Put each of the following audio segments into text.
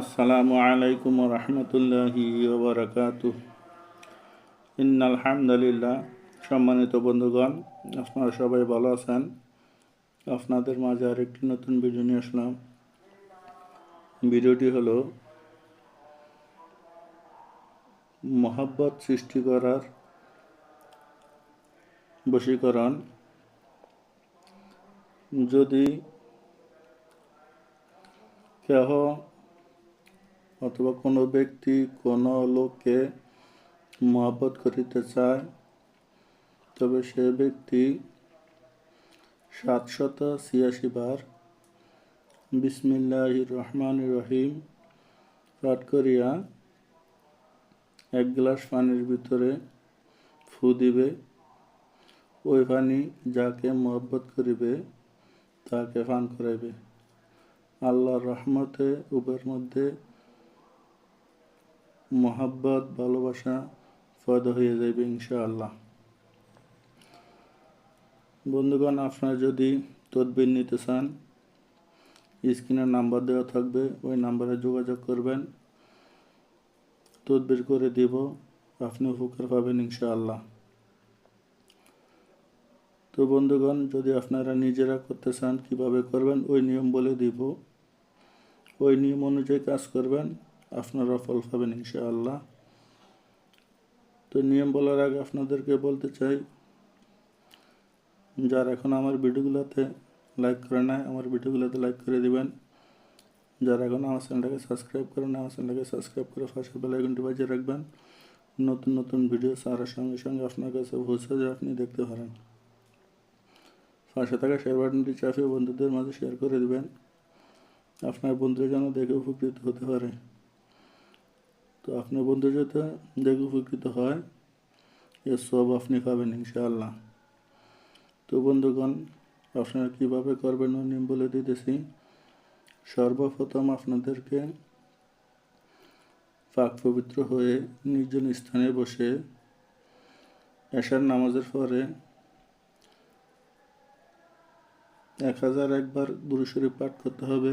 আসসালামু আলাইকুম রহমতুল্লাহি ওবরাকাত ইন আলহামদুলিল্লাহ সম্মানিত বন্ধুগণ, আপনারা সবাই ভালো আছেন? আপনাদের মাঝে আরেকটি নতুন ভিডিও নিয়ে আসলাম। ভিডিওটি হলো, মোহাব্বত সৃষ্টি করার বশীকরণ। যদি কেহ অথবা কোনো ব্যক্তি কোনো লোককে মহব্বত করিতে চায়, তবে সে ব্যক্তি সাতশত ছিয়াশি বার বিসমিল্লাহ রহমান রহিম পাঠ করিয়া এক গ্লাস পানির ভিতরে ফু দিবে। ওই পানি যাকে মহব্বত করিবে, তাকে পান করাইবে। আল্লাহর রহমতে, উবের মধ্যে মোহাব্বত, ভালোবাসা পয়দা হয়ে যাবে ইনশাআল্লাহ। বন্ধুগণ, আপনারা যদি তদবির নিতে চান স্ক্রিনের নাম্বার দেওয়া থাকবে, ওই নাম্বারে যোগাযোগ করবেন। তদবির করে দিব, আপনি উপকার পাবেন ইনশাআল্লাহ। তো বন্ধুগণ, যদি আপনারা নিজেরা করতে চান, কীভাবে করবেন, ওই নিয়ম বলে দিব। ওই নিয়ম অনুযায়ী কাজ করবেন। আপনারা ফল পাবেন ইনশাআল্লাহ। তো নিয়ম বলার আগে আপনাদেরকে বলতে চাই, যারা এখন আমার ভিডিওগুলোতে লাইক করে নেয় আমার ভিডিওগুলোতে লাইক করে দিবেন। যারা এখন আমার চ্যানেলটাকে সাবস্ক্রাইব করেন আমার চ্যানেলটাকে সাবস্ক্রাইব করে পাশে বেলাইকনটি বাজিয়ে রাখবেন। নতুন নতুন ভিডিও সারার সঙ্গে সঙ্গে আপনার কাছে পৌঁছে যায়, আপনি দেখতে পারেন। পাশে থাকা শেয়ার বাটনটি চাপিয়ে বন্ধুদের মাঝে শেয়ার করে দিবেন। আপনার বন্ধুরা যেন দেখে উপকৃত হতে পারে। তো আপনার বন্ধু যাতে দেখে উপকৃত হয় এর সব আপনি পাবেন ইনশাআল্লাহ। তো বন্ধুগণ, আপনারা কীভাবে করবেন নিয়ম বলে দিতেছি। সর্বপ্রথম আপনাদেরকে পাক পবিত্র হয়ে নির্জন স্থানে বসে এশার নামাজের পরে এক হাজার একবার দুরুশরীফ পাঠ করতে হবে।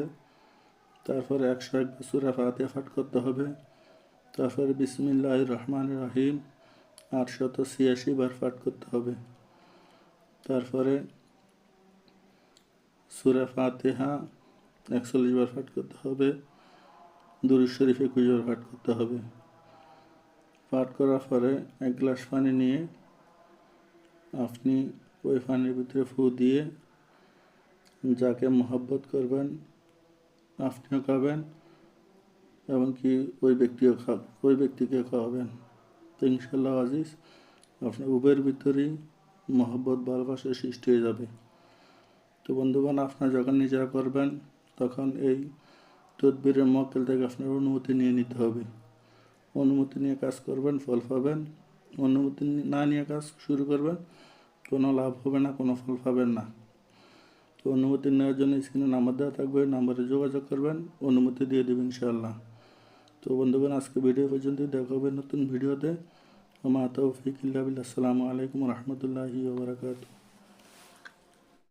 তারপরে একশো একবার সুরা ফাতে পাঠ করতে হবে। তারপরে বিসমিল্লাহ রহমান রাহিম। আটশত ছিয়াশি বার পাঠ করতে হবে। তারপরে সুরা ফাতেহা একচল্লিশ বার পাঠ করতে হবে। দুরুজ শরীফ একুশ বার পাঠ করতে হবে। পাঠ করার পরে এক গ্লাস পানি নিয়ে আপনি ওই পানির ভিতরে ফু দিয়ে যাকে মহব্বত করবেন, আপনিও খাবেন। এমনকি ওই ব্যক্তিও খা, ওই ব্যক্তিকে খাওয়াবেন। তো ইনশাল্লাহ আজিজ, আপনার উবের ভিতরেই মহব্বত ভালোবাসার সৃষ্টি হয়ে যাবে। তো বন্ধুগণ, আপনার যখন নিজেরা করবেন, তখন এই তদবিরের মক্কেল থেকে আপনার অনুমতি নিয়ে নিতে হবে। অনুমতি নিয়ে কাজ করবেন, ফল পাবেন। অনুমতি না নিয়ে কাজ শুরু করবেন, কোনো লাভ হবে না, কোনো ফল পাবেন না। তো অনুমতি নেওয়ার জন্য স্ক্রিনে নাম্বার দেওয়া থাকবে, নাম্বারে যোগাযোগ করবেন, অনুমতি দিয়ে দেবেন ইনশাআল্লাহ। তো বন্ধুগণ, আজকে ভিডিও পর্যন্ত দেখা হবে নতুন ভিডিওতে। আমার তৌফিক ইল্লাবিল্লা আসসালামু আলাইকুম রহমতুল্লাহি ওবরাকাতু